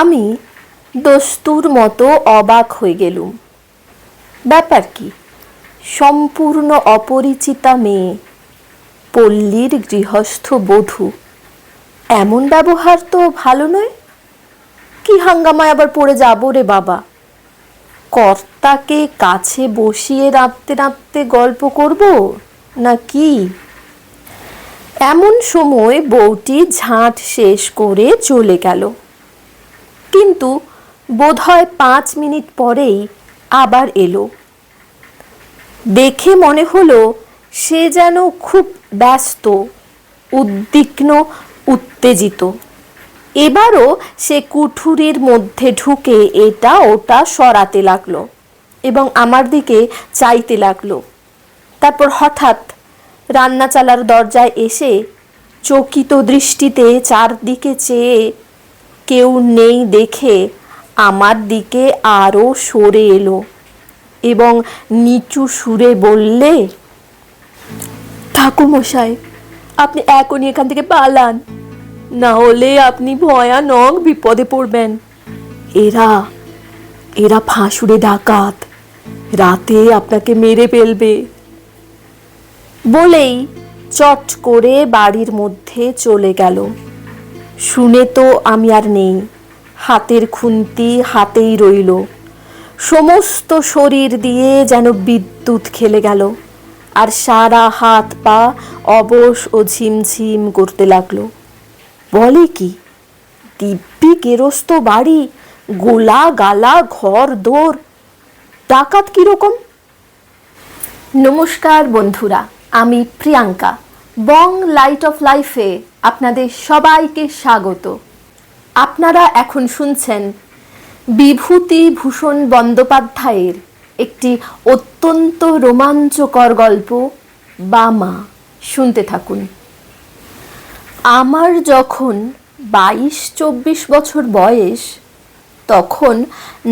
আমি দস্তুর মতো অবাক হয়ে গেলুম। ব্যাপার কি? সম্পূর্ণ অপরিচিতা মেয়ে, পল্লীর গৃহস্থ বধূ, এমন ব্যবহার তো ভালো নয়। কি হাঙ্গামায় আবার পড়ে যাব রে বাবা? কর্তাকে কাছে বসিয়ে রাঁধতে রাঁধতে গল্প করব না কি এমন সময় বউটি ঝাঁট শেষ করে চলে গেল। কিন্তু বোধহয় পাঁচ মিনিট পরেই আবার এলো। দেখে মনে হলো সে যেন খুব ব্যস্ত, উদ্বিগ্ন, উত্তেজিত। এবারও সে কুঠুরির মধ্যে ঢুকে এটা ওটা সরাতে লাগল এবং আমার দিকে চাইতে লাগল। তারপর হঠাৎ রান্না চালার দরজায় এসে চকিত দৃষ্টিতে চারদিকে চেয়ে কেউ নেই দেখে আমার দিকে আরও সরে এলো এবং নিচু সুরে বললে ঠাকুমশাই আপনি এখনই এখান থেকে পালান। না হলে আপনি ভয়ানক বিপদে পড়বেন। এরা এরা ফাঁসুরে ডাকাত। রাতে আপনাকে মেরে ফেলবে। বলেই চট করে বাড়ির মধ্যে চলে গেল। শুনে তো আমি আর নেই। হাতের খুন্তি হাতেই রইল। সমস্ত শরীর দিয়ে যেন বিদ্যুৎ খেলে গেল। আর সারা হাত পা অবশ ও ঝিমঝিম করতে লাগল। বলে কি, দিব্যি গেরস্ত বাড়ি, গোলা গালা ঘর দোর, ডাকাত কীরকম? নমস্কার বন্ধুরা, আমি প্রিয়াঙ্কা, বং লাইট অফ লাইফে আপনাদের সবাইকে স্বাগত। আপনারা এখন শুনছেন বিভূতি ভূষণ বন্দ্যোপাধ্যায়ের একটি অত্যন্ত রোমাঞ্চকর গল্প বামা শুনতে থাকুন। আমার যখন বাইশ চব্বিশ বছর বয়স, তখন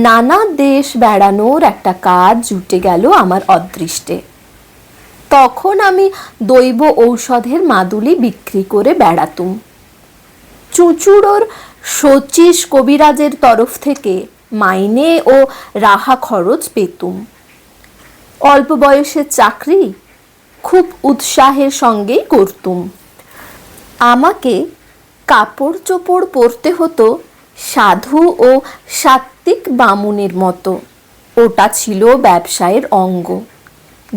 নানা দেশ বেড়ানোর একটা কাজ জুটে গেল আমার অদৃষ্টে। তখন আমি দৈব ঔষধের মাদুলি বিক্রি করে বেড়াতুম। চুঁচুড়োর শচীশ কবিরাজের তরফ থেকে মাইনে ও রাহা খরচ পেতুম। অল্প বয়সের চাকরি খুব উৎসাহের সঙ্গেই করতুম। আমাকে কাপড় চোপড় পরতে হতো সাধু ও সাত্ত্বিক বামুনের মতো। ওটা ছিল ব্যবসায়ের অঙ্গ।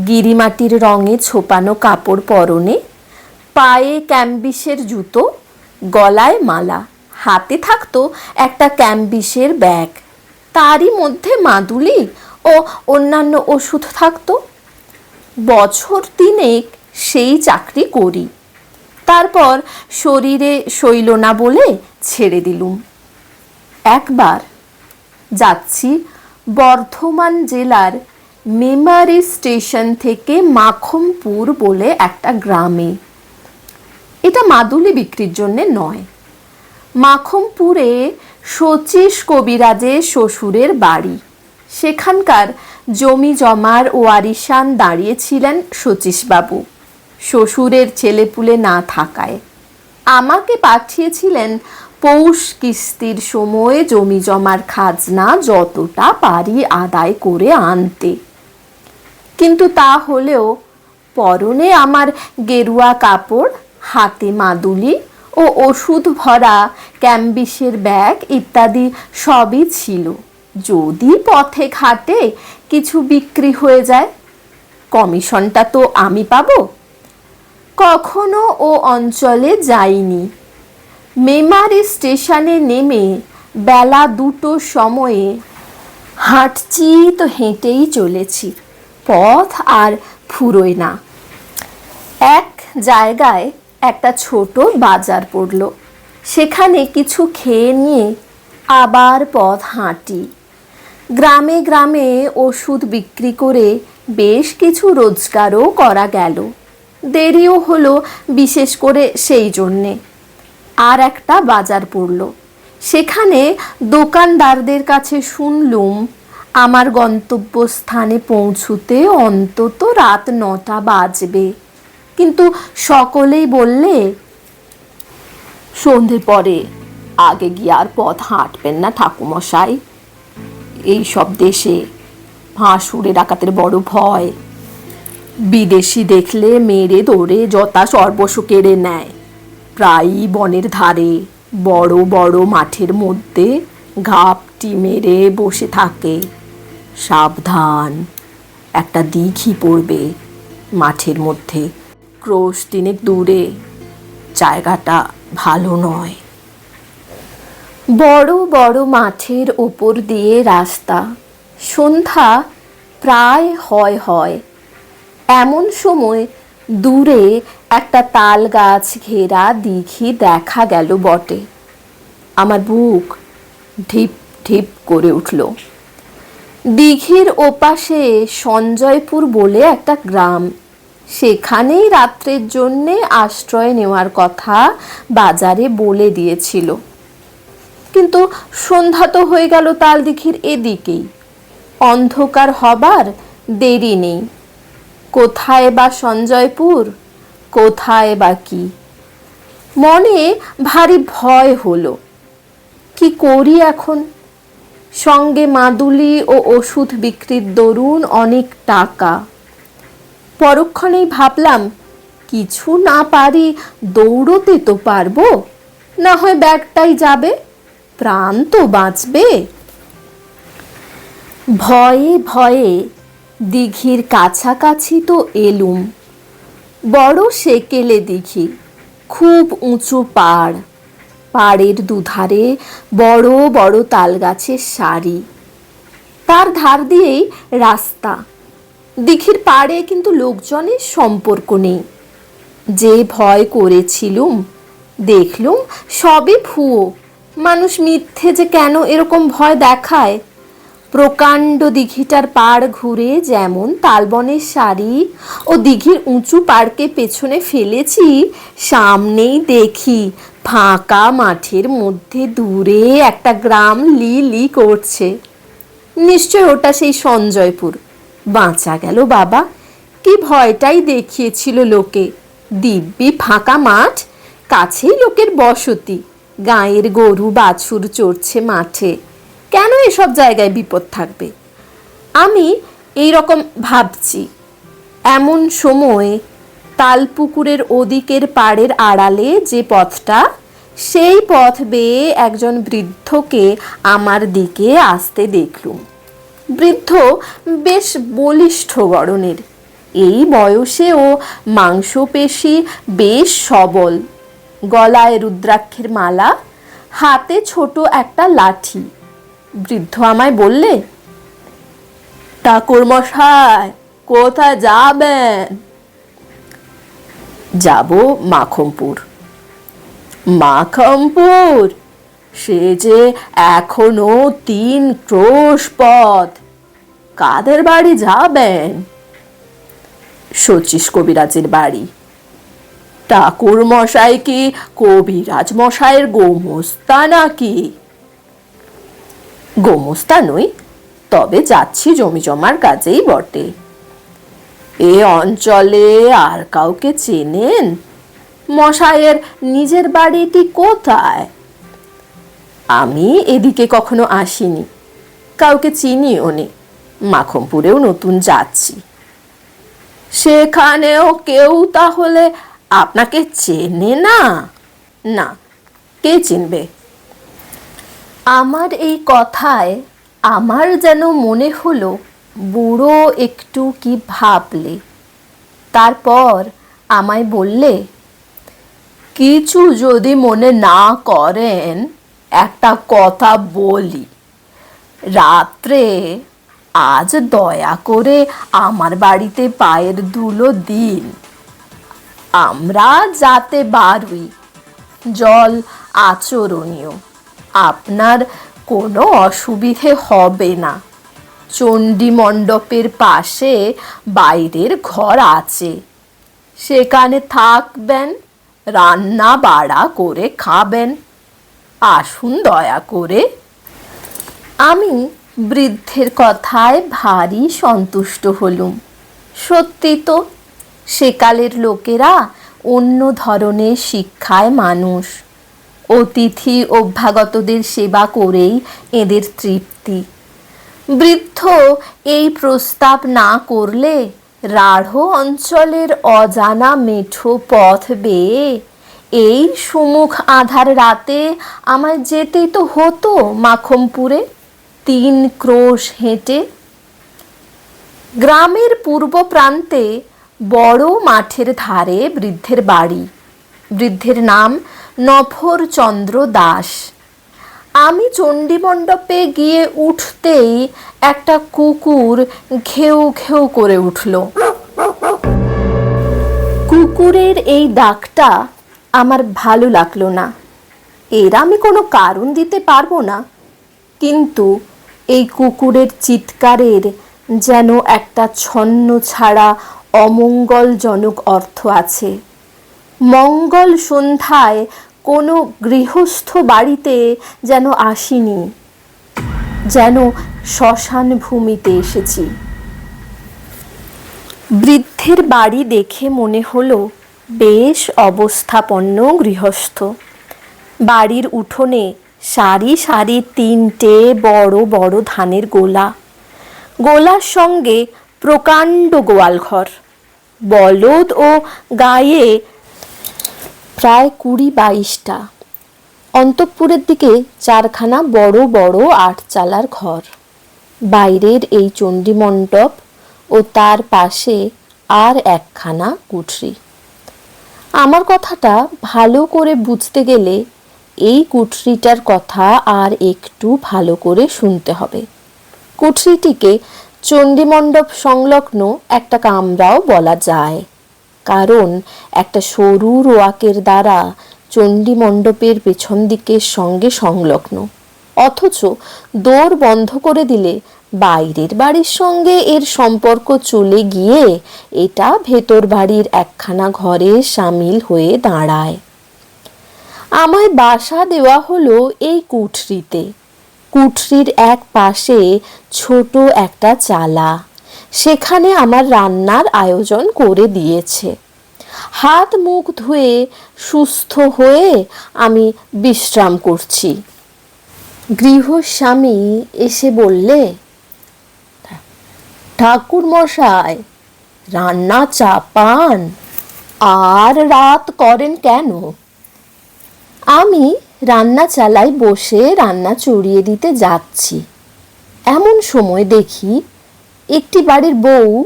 গিরিমাটির রঙে ছোপানো কাপড় পরনে, পায়ে ক্যাম্বিসের জুতো, গলায় মালা, হাতে থাকতো একটা ক্যাম্বিসের ব্যাগ। তারই মধ্যে মাদুলি ও অন্যান্য ওষুধ থাকতো। বছর তিনেক সেই চাকরি করি। তারপর শরীরে শৈল না বলে ছেড়ে দিলুম। একবার যাচ্ছি বর্ধমান জেলার মেমারি স্টেশন থেকে মাখমপুর বলে একটা গ্রামে। এটা মাদুলি বিক্রির জন্যে নয়। মাখমপুরে শচীশ কবিরাজের শ্বশুরের বাড়ি। সেখানকার জমি জমার ওয়ারিশান দাঁড়িয়েছিলেন শচীশবাবু, শ্বশুরের ছেলেপুলে না থাকায়। আমাকে পাঠিয়েছিলেন পৌষ কিস্তির সময় জমি জমার খাজনা যতটা পারি আদায় করে আনতে। কিন্তু তা হলেও পরনে আমার গেরুয়া কাপড়, হাতে মাদুলি ও ওষুধ ভরা ক্যাম্বিসের ব্যাগ ইত্যাদি সবই ছিল। যদি পথে ঘাটে কিছু বিক্রি হয়ে যায়, কমিশনটা তো আমি পাবো। কখনো ও অঞ্চলে যাইনি। মেমারি স্টেশনে নেমে বেলা দুটো সময়ে হাঁটছি তো হেঁটেই চলেছি। পথ আর ফুরোয় না। এক জায়গায় একটা ছোট বাজার পড়ল। সেখানে কিছু খেয়ে নিয়ে আবার পথ হাঁটি। গ্রামে গ্রামে ওষুধ বিক্রি করে বেশ কিছু রোজগারও করা গেল। দেরিও হলো বিশেষ করে সেই জন্যে। আর একটা বাজার পড়ল। সেখানে দোকানদারদের কাছে শুনলুম আমার গন্তব্যস্থানে পৌঁছুতে অন্তত রাত নটা বাজবে। কিন্তু সকলেই বললে, সন্ধে পরে, আগে গিয়ে আর পথ হাঁটবেন না ঠাকুমশাই এই সব দেশে হাঁসুরে ডাকাতের বড় ভয়। বিদেশি দেখলে মেরে দৌড়ে যথা সর্বস্ব কেড়ে নেয়। প্রায়ই বনের ধারে, বড় বড় মাঠের মধ্যে ঘাপটি মেরে বসে থাকে। সাবধান। একটা দিঘি পড়বে মাঠের মধ্যে। ক্রোশ তিনেক দূরে জায়গাটা ভালো নয়। বড় বড় মাঠের ওপর দিয়ে রাস্তা। সন্ধ্যা প্রায় হয় হয়। এমন সময় দূরে একটা তাল গাছ ঘেরা দিঘি দেখা গেল বটে। আমার বুক ঢিপ ঢিপ করে উঠল। দিঘির ওপাশে সঞ্জয়পুর বলে একটা গ্রাম। সেখানেই রাত্রের জন্যে আশ্রয় নেওয়ার কথা বাজারে বলে দিয়েছিল। কিন্তু সন্ধ্যা তো হয়ে গেল তালদিঘির এদিকেই। অন্ধকার হবার দেরি নেই। কোথায় বা সঞ্জয়পুর, কোথায় বা কি? মনে ভারী ভয় হলো। কি করি এখন? সঙ্গে মাদুলি ও ওষুধ বিক্রির দরুন অনেক টাকা। পরক্ষণেই ভাবলাম, কিছু না পারি, দৌড়তে তো পারব। না হয় ব্যাগটাই যাবে, প্রাণ তো বাঁচবে। ভয়ে ভয়ে দিঘির কাছাকাছি তো এলুম। বড় সেকেলে দিঘি খুব উঁচু পাড়। পাড়ের দুধারে বড় বড় তাল গাছের সারি তার ধার দিয়েই রাস্তা। দিঘির পাড়ে কিন্তু লোকজনের সম্পর্ক নেই। যে ভয় করেছিলুম, দেখলুম সবই ভুয়ো। মানুষ মিথ্যে যে কেন এরকম ভয় দেখায়? প্রকাণ্ড দিঘিটার পাড় ঘুরে যেমন তালবনের শাড়ি ও দিঘির উঁচু পাড়কে পেছনে ফেলেছি, সামনেই দেখি ফাঁকা মাঠের মধ্যে দূরে একটা গ্রাম লি লি করছে। নিশ্চয় ওটা সেই সঞ্জয়পুর। বাঁচা গেল বাবা। কি ভয়টাই দেখিয়েছিল লোকে। দিব্যি ফাঁকা মাঠ, কাছেই লোকের বসতি। গাঁয়ের গরু বাছুর চড়ছে মাঠে। কেন এসব জায়গায় বিপদ থাকবে? আমি এই রকম ভাবছি। এমন সময় তালপুকুরের ওদিকের পাড়ের আড়ালে যে পথটা, সেই পথ বেয়ে একজন বৃদ্ধকে আমার দিকে আসতে দেখলুম। বৃদ্ধ বেশ বলিষ্ঠ গড়নের। এই বয়সে ও মাংসপেশি বেশ সবল। গলায় রুদ্রাক্ষের মালা, হাতে ছোট একটা লাঠি। বৃদ্ধ আমায় বললে ঠাকুর মশাই কোথায় যাবেন? যাব মাখমপুর। মাখমপুর? সে যে এখনও তিন ক্রোশ পথ, কাদের বাড়ি যাবেন? শচীশ কবিরাজের বাড়ি। ঠাকুর মশাই কি কবিরাজ মশাইয়ের গোমস্তা নাকি? গোমস্তা নই তবে যাচ্ছি জমি জমার কাজেই বটে। এ অঞ্চলে আর কাউকে চেনেন? মশাইয়ের নিজের বাড়িটি কোথায়? আমি এদিকে কখনো আসিনি। কাউকে চিনিও নি। মাখমপুরেও নতুন যাচ্ছি। সেখানেও কেউ তাহলে আপনাকে চেনে না? না, কে চিনবে? আমার এই কথায় আমার যেন মনে হলো, বুড়ো একটু কি ভাবলে। তারপর আমায় বললে, কিছু যদি মনে না করেন, একটা কথা বলি। রাত্রে আজ দয়া করে আমার বাড়িতে পায়ের ধুলো দিন। আমরা যাতে বারুই, জল আচরণীয়। আপনার কোনো অসুবিধে হবে না। চণ্ডী মণ্ডপের পাশে বাইরের ঘর আছে। সেখানে থাকবেন, রান্না বাড়া করে খাবেন। আসুন দয়া করে। আমি বৃদ্ধের কথায় ভারী সন্তুষ্ট হলুম। সত্যি তো, সেকালের লোকেরা অন্য ধরনের শিক্ষায় মানুষ। অতিথি অভ্যাগতদের সেবা করেই এদের তৃপ্তি। বৃদ্ধ এই প্রস্তাব না করলে রাঢ় অঞ্চলের অজানা মেঠো পথ বেয়ে এই সুমুখ আধার রাতে আমার যেতেই তো হতো মাখমপুরে, তিন ক্রোশ হেঁটে। গ্রামের পূর্ব প্রান্তে বড় মাঠের ধারে বৃদ্ধের বাড়ি। বৃদ্ধের নাম নফরচন্দ্র দাস। আমি চণ্ডীমণ্ডপে গিয়ে উঠতেই একটা কুকুর ঘেউ ঘেউ করে উঠল। কুকুরের এই ডাকটা আমার ভালো লাগল না। এর আমি কোনো কারণ দিতে পারব না। কিন্তু এই কুকুরের চিৎকারের যেন একটা ছন্ন ছাড়া অমঙ্গলজনক অর্থ আছে। মঙ্গল সন্ধ্যায় কোনো গৃহস্থ বাড়িতে যেন আসিনি, যেন শ্মশান ভূমিতে এসেছি। বৃদ্ধের বাড়ি দেখে মনে হলো, বেশ অবস্থাপন্ন গৃহস্থ। বাড়ির উঠোনে সারি সারি তিনটে বড় বড় ধানের গোলা। গোলার সঙ্গে প্রকাণ্ড গোয়ালঘর। বলদ ও গায়ে প্রায় কুড়ি বাইশটা। অন্তঃপুরের দিকে চারখানা বড় বড় আটচালার ঘর। বাইরের এই চণ্ডী মণ্ডপ ও তার পাশে আর একখানা কুঠরি। আমার কথাটা ভালো করে বুঝতে গেলে এই কুঠরিটার কথা আর একটু ভালো করে শুনতে হবে। কুঠরিটিকে চণ্ডীমণ্ডপ সংলগ্ন একটা কামরাও বলা যায়। কারণ একটা সরু রোয়াকের দ্বারা চণ্ডী মণ্ডপের পেছন দিকের সঙ্গে সংলগ্ন। অথচ দোর বন্ধ করে দিলে বাইরের বাড়ির সঙ্গে এর সম্পর্ক চলে গিয়ে এটা ভেতর বাড়ির একখানা ঘরে সামিল হয়ে দাঁড়ায়। আমায় বাসা দেওয়া হলো এই কুঠরিতে। কুঠরির এক পাশে ছোট একটা চালা। সেখানে আমার রান্নার আয়োজন করে দিয়েছে। হাত মুখ ধুয়ে সুস্থ হয়ে আমি বিশ্রাম করছি। গৃহস্বামী এসে বললে ঠাকুর মশাই রান্না চাপান, আর রাত করেন কেন? আমি রান্না চালাই বসে রান্না চড়িয়ে দিতে যাচ্ছি। এমন সময় দেখি একটি বাড়ির বউ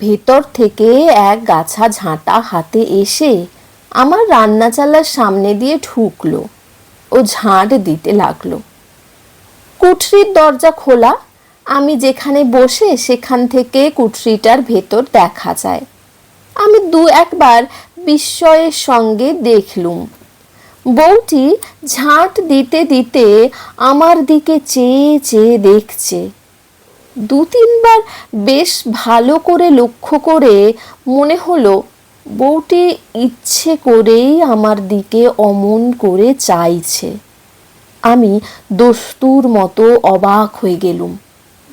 ভেতর থেকে এক গাছা ঝাঁটা হাতে এসে আমার রান্না চালার সামনে দিয়ে ঢুকলো ও ঝাঁট দিতে লাগল। কুঠরির দরজা খোলা, আমি যেখানে বসে সেখান থেকে কুঠরিটার ভেতর দেখা যায়। আমি দু একবার বিস্ময়ের সঙ্গে দেখলুম। বউটি ঝাঁট দিতে দিতে আমার দিকে চেয়ে চেয়ে দেখছে। দু তিনবার বেশ ভালো করে লক্ষ্য করে মনে হলো, বউটি ইচ্ছে করেই আমার দিকে অমন করে চাইছে। আমি দস্তুর মতো অবাক হয়ে গেলুম।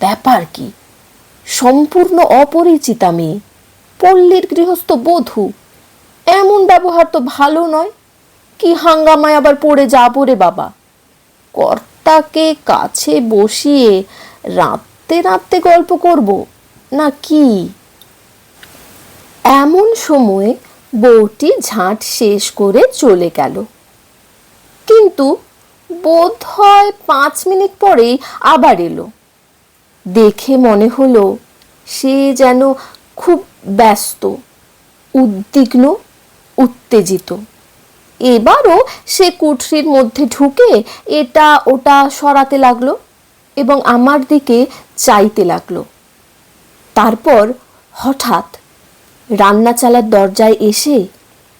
ব্যাপার কি? সম্পূর্ণ অপরিচিতা মেয়ে, পল্লীর গৃহস্থ বধূ, এমন ব্যবহার তো ভালো নয়। কি হাঙ্গামায় আবার পড়ে যাব রে বাবা? কর্তাকে কাছে বসিয়ে রাঁধতে রাঁধতে গল্প করব, না কি? এমন সময়ে বউটি ঝাঁট শেষ করে চলে গেল। কিন্তু বোধ হয় পাঁচ মিনিট পরেই আবার এলো। দেখে মনে হলো সে যেন খুব ব্যস্ত, উদ্বিগ্ন, উত্তেজিত। এবারও সে কুঠরির মধ্যে ঢুকে এটা ওটা সরাতে লাগল। এবং আমার দিকে চাইতে লাগল। তারপর হঠাৎ রান্না চালার দরজায় এসে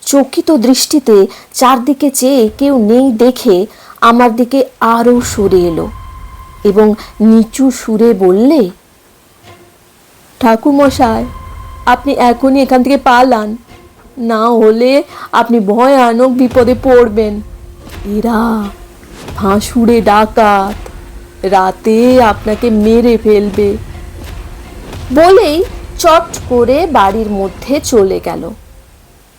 চকিত দৃষ্টিতে চারদিকে চেয়ে কেউ নেই দেখে আমার দিকে আরও সরে এলো এবং নিচু সুরে বললে, ঠাকুরমশাই, আপনি এখনই এখান থেকে পালান না হলে আপনি ভয়ানক বিপদে পড়বেন। এরা ফাঁসুড়ে ডাকাত। রাতে আপনাকে মেরে ফেলবে। বলেই চট করে বাড়ির মধ্যে চলে গেল।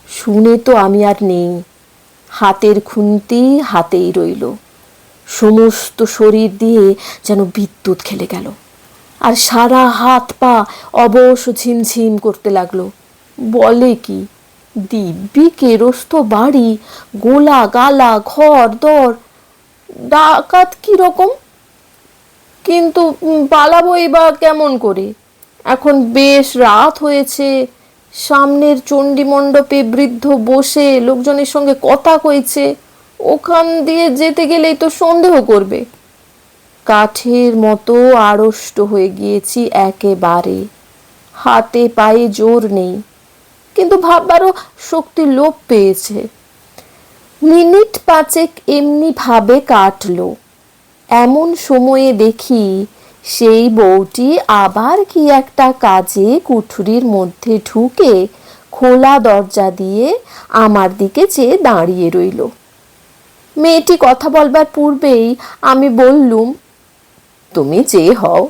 শুনে তো আমি আর নেই। হাতের খুন্তি হাতেই রইল। সমস্ত শরীর দিয়ে যেন বিদ্যুৎ খেলে গেল। আর সারা হাত পা অবশ ঝিমঝিম করতে লাগল। বলে কি, দিব্যি কেরস্ত বাড়ি, গোলা গালা, ঘর দর, ডাকাত কীরকম? কিন্তু পালাবোই বা কেমন করে? এখন বেশ রাত হয়েছে, সামনের চণ্ডী মণ্ডপে বৃদ্ধ বসে লোকজনের সঙ্গে কথা কইছে, ওখান দিয়ে যেতে গেলেই তো সন্দেহ করবে। কাঠের মতো আড়ষ্ট হয়ে গিয়েছি একেবারে, হাতে পায়ে জোর নেই, কিন্তু ভাববারও শক্তি লোপ পেয়েছে। মিনিট পাঁচেক এমনি ভাবে কাটলো। এমন সময়ে দেখি সেই বউটি আবার কি একটা কাজে কুঠুরির মধ্যে ঢুকে খোলা দরজা দিয়ে আমার দিকে চেয়ে দাঁড়িয়ে রইল। মেয়েটি কথা বলবার পূর্বেই আমি বললুম, তুমি যে হও,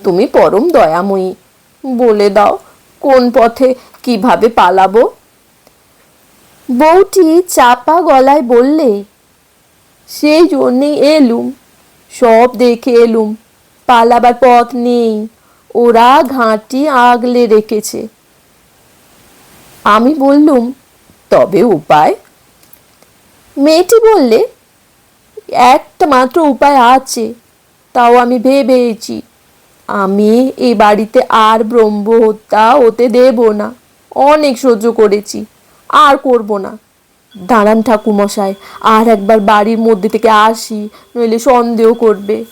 তুমি পরম দয়াময়ী, বলে দাও কোন পথে কীভাবে পালাবো? বউটি চাপা গলায় বললে, সেই জন্যেই এলুম সব দেখে এলুম। পালাবার পথ নেই। ওরা ঘাঁটি আগলে রেখেছে। আমি বললুম, তবে উপায়? মেয়েটি বললে, একটা মাত্র উপায় আছে, তাও আমি ভেবেছি। আমি এই বাড়িতে আর ব্রহ্ম হত্যা হতে দেব না। অনেক সহ্য করেছি, আর করব না। দাঁড়ান ঠাকুমশাই আর একবার বাড়ির মধ্যে থেকে আসি, নইলে সন্দেহ করবে।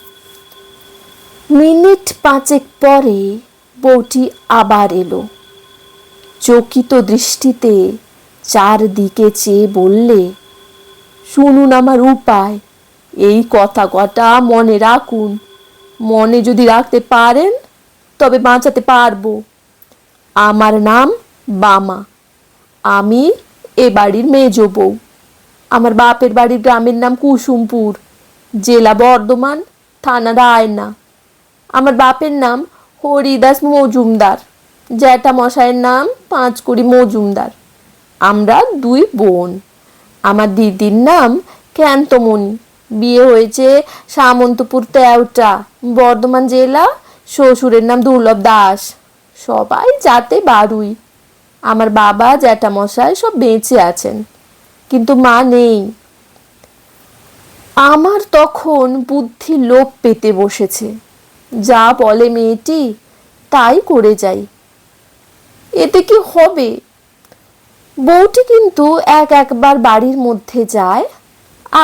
মিনিট পাঁচেক পরে বউটি আবার এলো। চকিত দৃষ্টিতে চারদিকে চেয়ে বললে, শুনুন আমার উপায়, এই কথা কটা মনে রাখুন। মনে যদি রাখতে পারেন, তবে বাঁচাতে পারব। আমার নাম বামা। আমি এ বাড়ির মেজ বউ। আমার বাপের বাড়ির গ্রামের নাম কুসুমপুর। জেলা বর্ধমান, থানা দায়না আমার বাপের নাম হরিদাস মজুমদার। জ্যাঠা মশাইয়ের নাম পাঁচকুড়ি মজুমদার। আমরা দুই বোন। আমার দিদির নাম ক্যান্তমণি। বিয়ে হয়েছে সামন্তপুর তেওটা বর্ধমান জেলা, শ্বশুরের নাম দুর্লভ দাস। সবাই যাতে বারুই। আমার বাবা, জ্যাঠামশাই সব বেঁচে আছেন। কিন্তু মা নেই। আমার তখন বুদ্ধি লোপ পেতে বসেছে। যা বলে মেয়েটি, তাই করে যাই। এতে কি হবে? বউটি কিন্তু এক একবার বাড়ির মধ্যে যায়,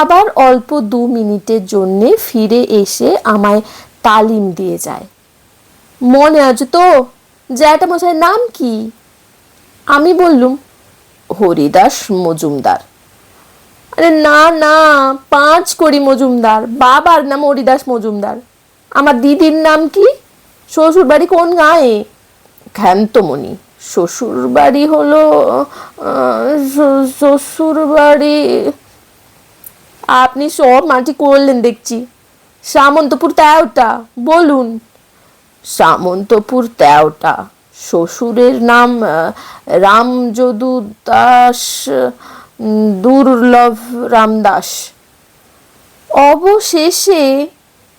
আবার অল্প দু মিনিটের জন্যে ফিরে এসে আমায় তালিম দিয়ে যায়। মনে আছে তো? জ্যাঠামশাইয়ের নাম কি? আমি বললুম, হরিদাস মজুমদার। আরে, না না, পাঁচ করি মজুমদার, বাবার নাম হরিদাস মজুমদার। আমার দিদির নাম কি? শ্বশুর বাড়ি কোন গায়ে? ক্ষান্তমণি শ্বশুর বাড়ি হলো শ্বশুর বাড়ি আপনি সব মাটি করলেন দেখছি। সামন্তপুর তেরোটা, বলুন। সামন্তপুর তেরোটা। শ্বশুরের নাম রামযদু দাস দুর্লভ রামদাস অবশেষে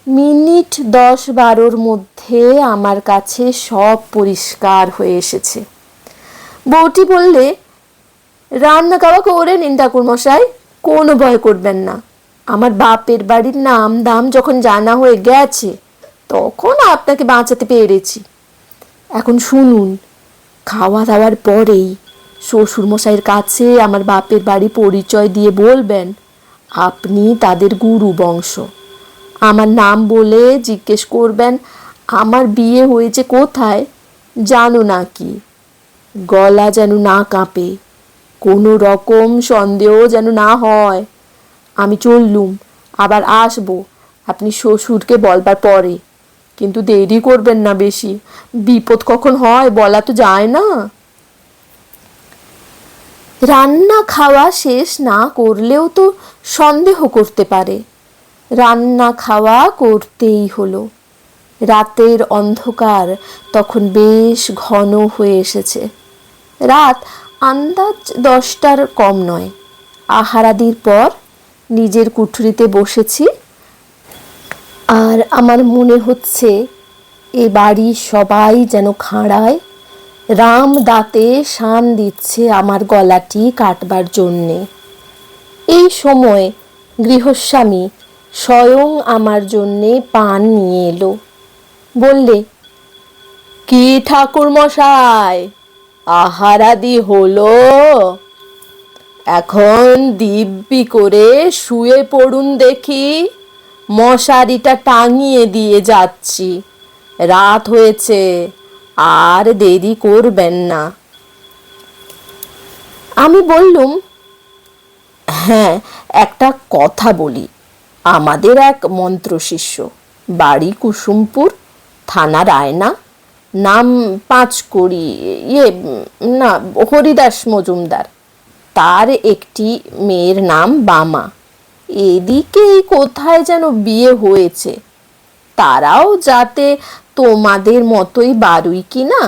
মিনিট দশ বারোর মধ্যে আমার কাছে সব পরিষ্কার হয়ে এসেছে। বউটি বললে রান্না খাওয়া করে নিন ঠাকুর মশাই, কোনো ভয় করবেন না। আমার বাপের বাড়ির নাম দাম যখন জানা হয়ে গেছে, তখন আপনাকে বাঁচাতে পেরেছি। এখন শুনুন, খাওয়া দাওয়ার পরেই শ্বশুরমশাইয়ের কাছে আমার বাপের বাড়ি পরিচয় দিয়ে বলবেন, আপনি তাদের গুরু বংশ। আমার নাম বলে জিজ্ঞেস করবেন, আমার বিয়ে হয়েছে কোথায়? জানো না কি? গলা যেন না কাঁপে, কোনো রকম সন্দেহ যেন না হয়। আমি চললুম, আবার আসব, আপনি শ্বশুরকে বলবার পরে। কিন্তু দেরি করবেন না বেশি। বিপদ কখন হয় বলা তো যায় না। রান্না খাওয়া শেষ না করলেও তো সন্দেহ করতে পারে। রান্না খাওয়া করতেই হলো। রাতের অন্ধকার তখন বেশ ঘন হয়ে এসেছে। রাত আন্দাজ দশটার কম নয়। আহারাদির পর নিজের কুঠুরিতে বসেছি। আর আমার মনে হচ্ছে এ বাড়ির সবাই যেন খাঁড়ায়। রাম দাঁতে শান দিচ্ছে আমার গলাটি কাটবার জন্যে। এই সময় গৃহস্বামী স্বয়ং আমার জন্যে পান নিয়ে এলো। বললে, কি ঠাকুর মশাই, আহারাদি হলো। এখন দিব্যি করে শুয়ে পড়ুন দেখি। মশারিটা টাঙিয়ে দিয়ে যাচ্ছি। রাত হয়েছে, আর দেরি করবেন না। আমি বললুম হ্যাঁ একটা কথা বলি। আমাদের এক মন্ত্র শিষ্য, বাড়ি কুসুমপুর, থানা রায়না, নাম পাঁচকড়ি ইয়ে না, হরিদাস মজুমদার। তার একটি মেয়ের নাম বামা। এদিকেই কোথায় যেন বিয়ে হয়েছে। তারাও যাতে তোমাদের মতোই বারুই কি না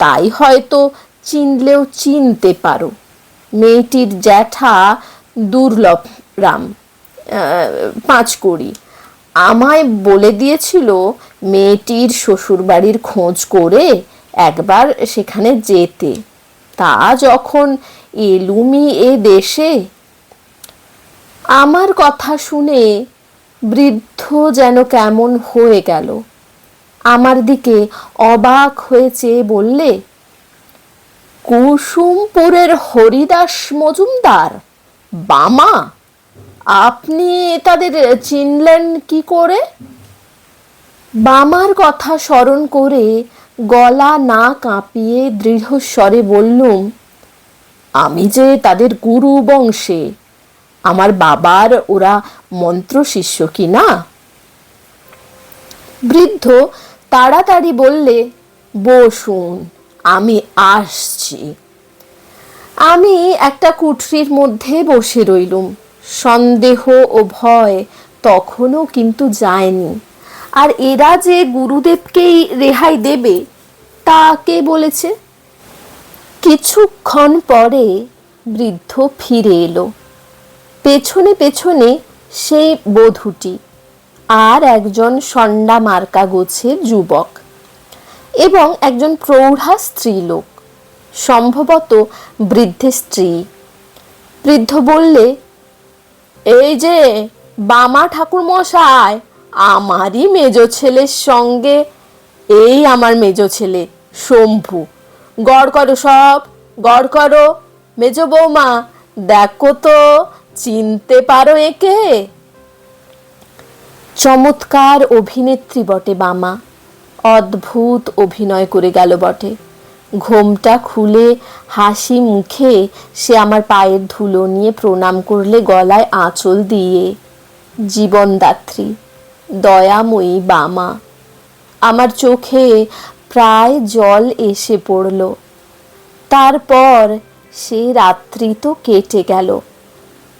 তাই হয়তো চিনলেও চিনতে পারো। মেয়েটির জ্যাঠা দুর্লভ রাম পাঁচ কড়ি আমায় বলে দিয়েছিল মেয়েটির শ্বশুরবাড়ির খোঁজ করে একবার সেখানে যেতে। তা যখন এলুমি এ দেশে আমার কথা শুনে বৃদ্ধ যেন কেমন হয়ে গেল। আমার দিকে অবাক হয়েছে বললে, কুসুমপুরের হরিদাস মজুমদার, বামা, আপনি তাদের চিনলেন কি করে? বামার কথা স্মরণ করে গলা না কাঁপিয়ে দৃঢ়স্বরে বললুম, আমি যে তাদের গুরু বংশে আমার বাবার ওরা মন্ত্র শিষ্য কি না? বৃদ্ধ তাড়াতাড়ি বললে, বসুন, আমি আসছি। আমি একটা কুঠরির মধ্যে বসে রইলুম। সন্দেহ ও ভয় তখনও কিন্তু যায়নি। আর এরা যে গুরুদেবকেই রেহাই দেবে তা কে বলেছে। কিছুক্ষণ পরে বৃদ্ধ ফিরে এলো। পেছনে পেছনে সেই বধূটি আর একজন সন্ডা মার্কা গোছের যুবক এবং একজন প্রৌঢ়া স্ত্রীলোক, সম্ভবত বৃদ্ধের স্ত্রী। বৃদ্ধ বললে, এই যে বামা ঠাকুর মশাই আমারই মেজ ছেলের সঙ্গে, এই আমার মেজ ছেলে, শম্ভু। গড় করো সব, গড় করো, মেজ বৌমা, দেখো তো চিনতে পারো একে। চমৎকার অভিনেত্রী বটে বামা অদ্ভুত অভিনয় করে গেল বটে। ঘোমটা খুলে হাসি মুখে সে আমার পায়ের ধুলো নিয়ে প্রণাম করলে গলায় আঁচল দিয়ে, জীবনদাত্রী, দয়াময়ী বামা, আমার চোখে প্রায় জল এসে পড়ল। তারপর সে রাত্রি তো কেটে গেল।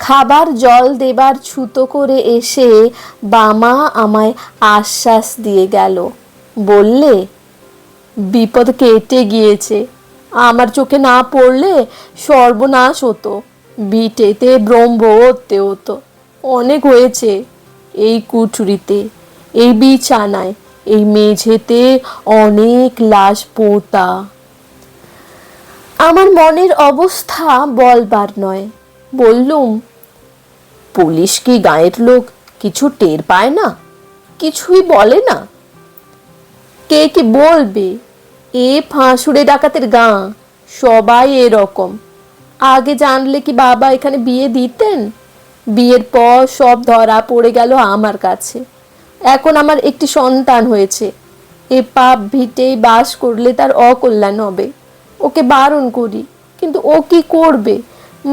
খাবার জল দেবার ছুতো করে এসে বামা আমায় আশ্বাস দিয়ে গেল। বললে, বিপদ কেটে গিয়েছে। আমার চোখে না পড়লে সর্বনাশ হতো। বিটেতে ব্রহ্ম হতে হতো। অনেক হয়েছে এই কুঠুরিতে, এই বিছানায়, এই মেঝেতে অনেক লাশ পোতা। আমার মনের অবস্থা বলবার নয়। বললুম পুলিশ কি গায়ের লোক? কিছু টের পায় না? কিছুই বলে না? কে কি বলবে? এ ফাঁসুড়ে ডাকাতের গাঁ। সবাই এরকম। আগে জানলে কি বাবা এখানে বিয়ে দিতেন? বিয়ের পর সব ধরা পড়ে গেল আমার কাছে। এখন আমার একটি সন্তান হয়েছে। এ পাপ ভিটেই বাস করলে তার অকল্যাণ হবে। ওকে বারণ করি, কিন্তু ও কি করবে?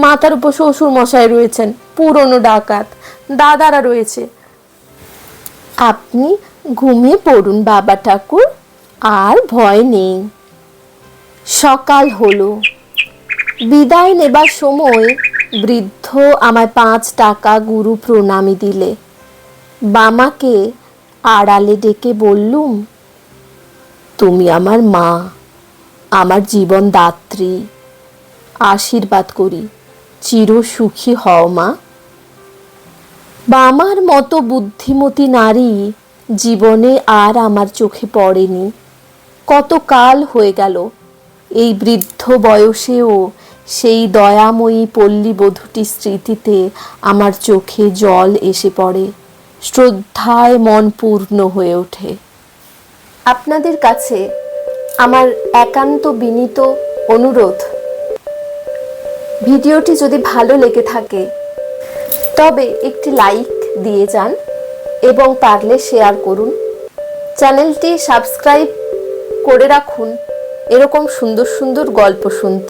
মাথার উপর শ্বশুর মশাই রয়েছেন। পুরনো ডাকাত। দাদারা রয়েছে। আপনি ঘুমিয়ে পড়ুন, বাবা ঠাকুর। আর ভয় নেই। সকাল হলো। বিদায় নেবার সময় বৃদ্ধ আমায় পাঁচ টাকা গুরু প্রণামী দিলে। বামাকে আড়ালে ডেকে বললুম, তুমি আমার মা, আমার জীবন দাত্রী। আশীর্বাদ করি। চির সুখী হও মা। বা আমার মতো বুদ্ধিমতী নারী জীবনে আর আমার চোখে পড়েনি। কত কাল হয়ে গেল। এই বৃদ্ধ বয়সেও সেই দয়াময়ী পল্লী বধূটির স্মৃতিতে আমার চোখে জল এসে পড়ে। শ্রদ্ধায় মন পূর্ণ হয়ে ওঠে। আপনাদের কাছে আমার একান্ত বিনীত অনুরোধ। ভিডিওটি যদি ভালো লেগে থাকে তবে একটি লাইক দিয়ে যান এবং পারলে শেয়ার করুন। চ্যানেলটি সাবস্ক্রাইব করে রাখুন। এরকম সুন্দর সুন্দর গল্প শুনতে।